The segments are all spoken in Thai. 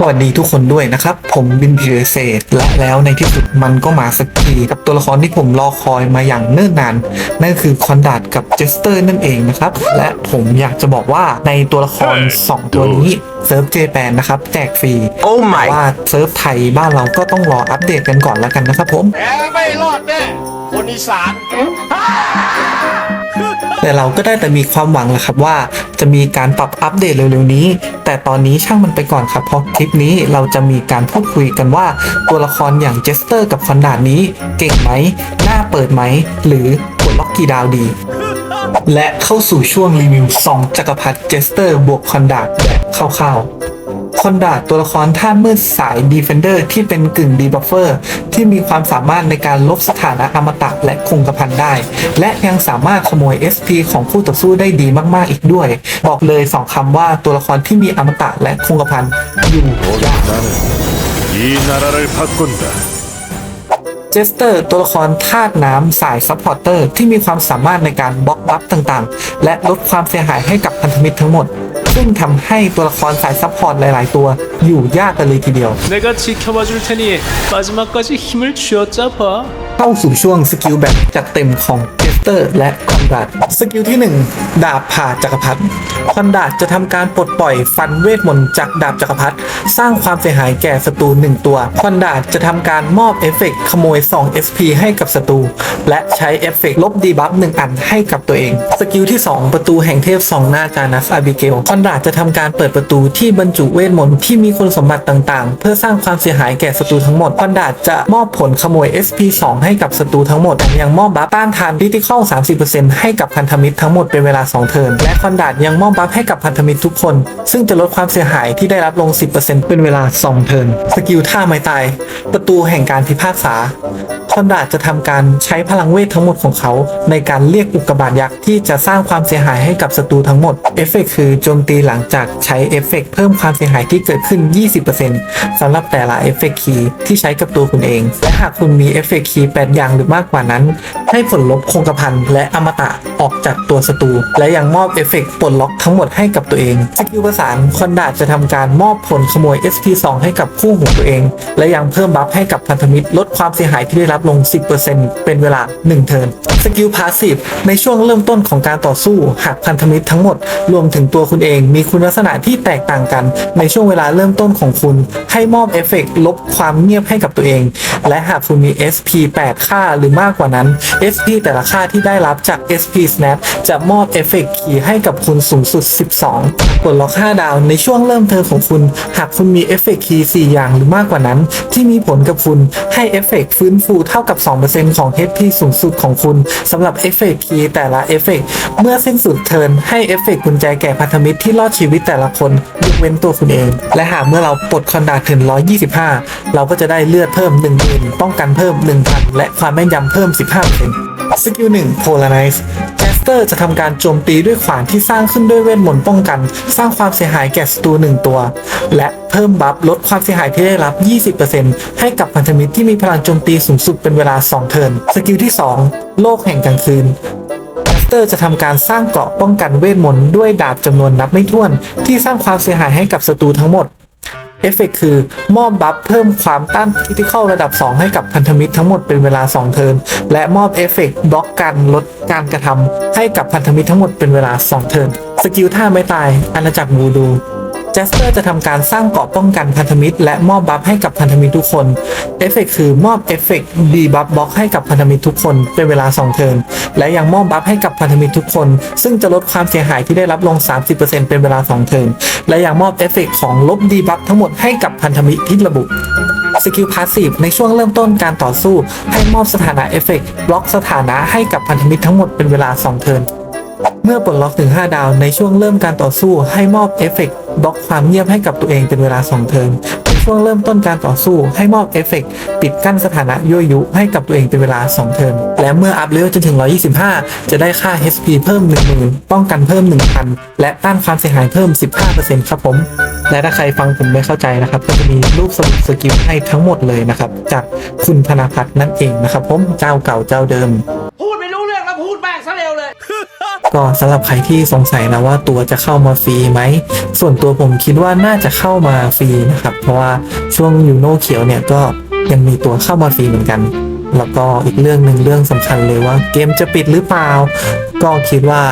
สวัสดีทุกคนด้วยนะครับ ผมบินพีเรเซตและแล้วในที่สุดมันก็มาสักทีกับตัวละครที่ผมรอคอยมาอย่างเนิ่นนาน นั่นคือคอนดาดกับเจสเตอร์นั่นเองนะครับ และผมอยากจะบอกว่าในตัวละคร 2 ตัวนี้เซิร์ฟเจแปนนะครับ แจกฟรี Oh แต่ my ว่าเซิร์ฟไทยบ้านเราก็ต้องรออัปเดตกันก่อนแล้วกันนะครับผมแกไม่รอดแน่คนอีสาน แต่เราก็ได้แต่มีความหวังแหละครับว่า จะมีการปรับอัปเดตเร็วๆนี้ แต่ตอนนี้ช่างมันไปก่อนครับเพราะคลิปนี้เราจะมีการพูดคุยกันว่าตัวละครอย่างเจสเตอร์กับคอนดาดนี้ เก่งไหมน่าเปิดไหม หรือกดล็อกกี่ดาวดี และเข้าสู่ช่วงรีวิว 2 จักรพรรดิเจสเตอร์บวกคอนดาดแบบคร่าวๆ นดาตัวละครท่ามืดสายดีเฟนเดอร์ที่เป็นกึ่งดีบัฟเฟอร์ที่มีความสามารถในการลบสถานะอมตะและคงกระพันได้ และยังสามารถขโมย SP ของคู่ต่อสู้ได้ดีมากๆอีกด้วย บอกเลยสองคำว่าตัวละครที่มีอมตะและคงกระพันยู่ยากいいならจสเตอร์ตัวละครธาตุน้ำสายซัพพอร์เตอร์ที่มีความสามารถในการบล็อกบัฟต่างๆ และลดความเสียหายให้กับพันธมิตรทั้งหมดซึ่งทำให้ตัวละครสายซัพพอร์ตหลาย ๆ ตัวอยู่ยากกันเลยทีเดียว 내가 지켜봐 줄 테니 마지막까지 힘을 쥐어짜봐. เข้าสู่ช่วงสกิลแบบจัดเต็มของเจสเตอร์และค อนดาด สกิลที่ 1 ดาบผ่าจักรพรรดิคอนดาดจะทำการปลดปล่อยฟันเวทมนต์จากดาบจักรพรรดิสร้างความเสียหายแก่ศัตรู1ตัวคอนดาดจะทำการมอบเอฟเฟกต์ขโมย 2 SP ให้กับศัตรูและใช้เอฟเฟกต์ลบดีบัฟ1อันให้กับตัวเอง สกิลที่ 2 ประตูแห่งเทพสองหน้าจานัสอาบิเกลคอนดาดจะทำการเปิดประตูที่บรรจุเวทมนต์ที่มีคุณสมบัติต่างๆ เพื่อสร้างความเสียหายแก่ศัตรูทั้งหมดคอนดาดจะมอบผลขโมย SP 2 ให้กับศัตรูทั้งหมดยังมอบบัฟต้านทานดิจิทัล30%ให้กับพันธมิตรทั้งหมดเป็นเวลา 2 เทิร์น และคอนดาดยังมอบบัฟให้กับพันธมิตรทุกคน ซึ่งจะลดความเสียหายที่ได้รับลง 10%เป็นเวลา 2 เทิร์น สกิลท่าไม้ตาย ประตูแห่งการพิพากษา คอนดาดจะทำการใช้พลังเวททั้งหมดของเขา ในการเรียกอุกกาบาตยักษ์ที่จะสร้างความเสียหายให้กับศัตรูทั้งหมด เอฟเฟกต์คือโจมตีหลังจากใช้เอฟเฟกต์เพิ่มความเสียหายที่เกิดขึ้น 20%สำหรับแต่ละเอฟเฟกต์คีย์ที่ใช้กับตัวคุณเอง และหากคุณมีเอฟเฟกต์คีย์8อย่างหรือมากกว่านั้น ให้ผลลบคงกระพันและอมตะออกจากตัวศัตรูและยังมอบเอฟเฟกต์ปลดล็อกทั้งหมดให้กับตัวเองสกิลประสานคอนดาจะทำการมอบผลขโมย SP2 ให้กับคู่หูตัวเอง และยังเพิ่มบัฟให้กับพันธมิตรลดความเสียหายที่ได้รับลง 10%เป็นเวลา 1 เทิร์นสกิลพาสซีฟในช่วงเริ่มต้นของการต่อสู้หากพันธมิตรทั้งหมด รวมถึงตัวคุณเองมีคุณลักษณะที่แตกต่างกัน ในช่วงเวลาเริ่มต้นของคุณ ให้มอบเอฟเฟกต์ลบความเงียบให้กับตัวเอง และหากคุณมี SP 8 ค่าหรือมากกว่านั้น SP แต่ละค่าที่ได้รับจาก SP Snap จะมอบเอฟเฟกต์คีย์ให้กับคุณสูงสุด 12 กดล็อก 5 ดาวในช่วงเริ่มเทิร์นของคุณ หากคุณมีเอฟเฟกต์คีย์4อย่างหรือมากกว่านั้น ที่มีผลกับคุณให้เอฟเฟกต์ฟื้นฟูเท่ากับ 2%ของ HP สูงสุดของคุณสำหรับเอฟเฟกต์คีย์แต่ละเอฟเฟกต์เมื่อสิ้นสุดเทิร์นให้เอฟเฟกต์กุญแจแก่พันธมิตรที่รอดชีวิตแต่ละคนยกเว้นตัวคุณเอง และหากเมื่อเราปลดคอนดาถึง 125 เราก็จะได้เลือดเพิ่ม 10,000ป้องกันเพิ่ม 1,000 และความแม่นยำเพิ่ม 15% สกิล1 Polarize แคสเตอร์จะทำการโจมตีด้วยขวานที่สร้างขึ้นด้วยเวทมนต์ป้องกัน สร้างความเสียหายแก่ศัตรูหนึ่งตัว และเพิ่มบัฟลดความเสียหายที่ได้รับ 20%ให้กับพันธมิตรที่มีพลังโจมตีสูงสุดเป็นเวลา 2 เทิร์น สกิลที่ 2 โลกแห่งกลางคืนเตอร์จะทำการสร้างเกราะป้องกันเวทมนต์ด้วยดาบจำนวนนับไม่ถ้วน ที่สร้างความเสียหายให้กับศัตรูทั้งหมด เอฟเฟกคือมอบบัฟเพิ่มความต้านคริติคอลระดับ 2 ให้กับพันธมิตรทั้งหมดเป็นเวลา 2 เทิร์น และมอบเอฟเฟกบล็อกการลดการกระทำให้กับพันธมิตรทั้งหมดเป็นเวลา 2 เทิร์น สกิลท่าไม่ตายอาณาจักรบูดู จสเตอร์จะทำการสร้างเกราะป้องกันพันธมิตร และมอบบัฟให้กับพันธมิตรทุกคน เอฟเฟกคือมอบเอฟเฟกดีบัฟบล็อกให้กับพันธมิตรทุกคนเป็นเวลา 2 เทิร์น และยังมอบบัฟให้กับพันธมิตรทุกคน ซึ่งจะลดความเสียหายที่ได้รับลง 30%เป็นเวลา 2 เทิร์น และยังมอบเอฟเฟกของลบดีบัฟทั้งหมดให้กับพันธมิตรที่ระบุสกิลพาสซีฟในช่วงเริ่มต้นการต่อสู้ ให้มอบสถานะเอฟเฟกบล็อกสถานะให้กับพันธมิตรทั้งหมดเป็นเวลา 2 เทิร์น เมื่อปลดล็อกถึง 5 ดาวในช่วงเริ่มการต่อสู้ให้มอบเอฟเฟกต์บล็อกความเงียบให้กับตัวเองเป็นเวลา 2 เทิร์นในช่วงเริ่มต้นการต่อสู้ให้มอบเอฟเฟกต์ปิดกั้นสถานะยั่วยุให้กับตัวเองเป็นเวลา 2 เทิร์นและเมื่ออัพเลเวลจนถึง 125 จะได้ค่า HP เพิ่ม 10,000 ป้องกันเพิ่ม 1,000 และต้านความเสียหายเพิ่ม 15%ครับผม และถ้าใครฟังผมไม่เข้าใจนะครับ ก็จะมีรูปสรุปสกิลให้ทั้งหมดเลยนะครับ จากคุณธนาพัฒน์นั่นเองนะครับผมเจ้าเก่าเจ้าเดิม ก็สำหรับใครที่สงสัยนะว่าตัวจะเข้ามาฟรีไหม ส่วนตัวผมคิดว่าน่าจะเข้ามาฟรีนะครับ เพราะว่าช่วงยูโนเขียวเนี่ยก็ยังมีตัวเข้ามาฟรีเหมือนกัน แล้วก็อีกเรื่องหนึ่งเรื่องสำคัญเลยว่าเกมจะปิดหรือเปล่า ก็คิดว่า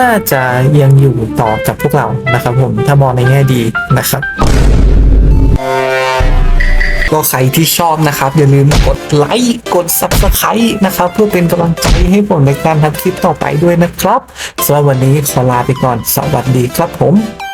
น่าจะยังอยู่ต่อกับพวกเรานะครับผมถ้ามองในแง่ดีนะครับ ก็ใครที่ชอบนะครับ อย่าลืมกดไลค์กด Subscribe นะครับ เพื่อเป็นกำลังใจให้ผมในการทำคลิปต่อไปด้วยนะครับสำหรับวันนี้ขอลาไปก่อนสวัสดีครับผม